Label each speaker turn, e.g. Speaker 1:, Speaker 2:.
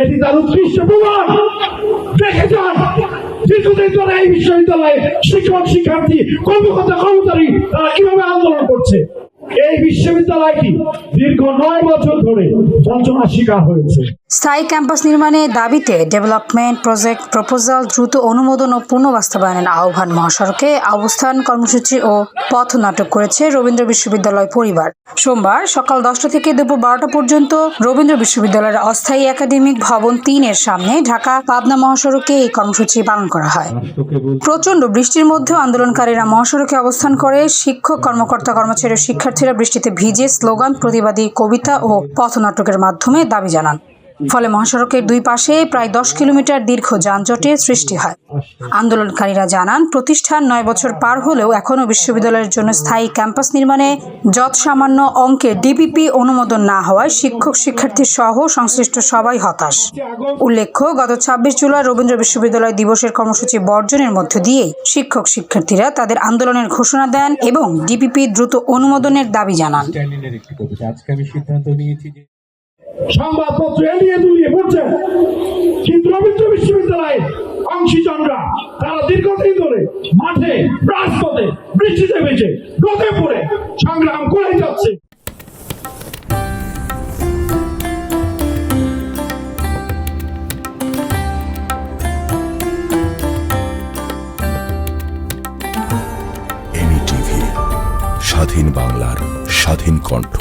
Speaker 1: এটি তার উৎকৃষ্ট প্রমাণ দেখে যান, দীর্ঘদিন ধরে এই বিশ্ববিদ্যালয়ে শিক্ষক, শিক্ষার্থী, কর্মকর্তা, কর্মচারী তারা কীভাবে আন্দোলন করছে। এই বিশ্ববিদ্যালয়টি দীর্ঘ নয় বছর ধরে বঞ্চনার শিকার হয়েছে।
Speaker 2: স্থায়ী ক্যাম্পাস নির্মাণে দাবিতে ডেভেলপমেন্ট প্রজেক্ট প্রপোজাল দ্রুত অনুমোদন ও পূর্ণ বাস্তবায়নের আহ্বান মহাসড়কে অবস্থান কর্মসূচি ও পথ নাটক করেছে রবীন্দ্র বিশ্ববিদ্যালয় পরিবার। সোমবার সকাল দশটা থেকে দুপুর বারোটা পর্যন্ত রবীন্দ্র বিশ্ববিদ্যালয়ের অস্থায়ী একাডেমিক ভবন তিনের সামনে ঢাকা পাবনা মহাসড়কে এই কর্মসূচি পালন করা হয়। প্রচণ্ড বৃষ্টির মধ্যেও আন্দোলনকারীরা মহাসড়কে অবস্থান করে শিক্ষক, কর্মকর্তা, কর্মচারী ও শিক্ষার্থীরা বৃষ্টিতে ভিজে স্লোগান প্রতিবাদী কবিতা ও পথনাটকের মাধ্যমে দাবি জানান। ফলে মহাসড়কের দুই পাশে প্রায় দশ কিলোমিটার দীর্ঘ যানজটের সৃষ্টি হয়। আন্দোলনকারীরা জানান, প্রতিষ্ঠান নয় বছর পার হলেও এখনও বিশ্ববিদ্যালয়ের জন্য স্থায়ী ক্যাম্পাস নির্মাণে যৎ সামান্য অঙ্কে ডিপিপি অনুমোদন না হওয়ায় শিক্ষক, শিক্ষার্থী সহ সংশ্লিষ্ট সবাই হতাশ। উল্লেখ্য, গত ছাব্বিশ জুলাই রবীন্দ্র বিশ্ববিদ্যালয় দিবসের কর্মসূচি বর্জনের মধ্য দিয়ে শিক্ষক, শিক্ষার্থীরা তাদের আন্দোলনের ঘোষণা দেন এবং ডিপিপি দ্রুত অনুমোদনের দাবি জানান।
Speaker 1: সংবাদপত্র এড়িয়ে দুলিয়ে পড়ছেন কিন্তু রবীন্দ্র বিশ্ববিদ্যালয়ের অংশীজনরা, তারা দীর্ঘদিন ধরে মাঠে, রাজপথে, বৃষ্টিতে বেঁচে রোদে পড়ে, সংগ্রাম করে যাচ্ছে।
Speaker 3: স্বাধীন বাংলার স্বাধীন কণ্ঠ।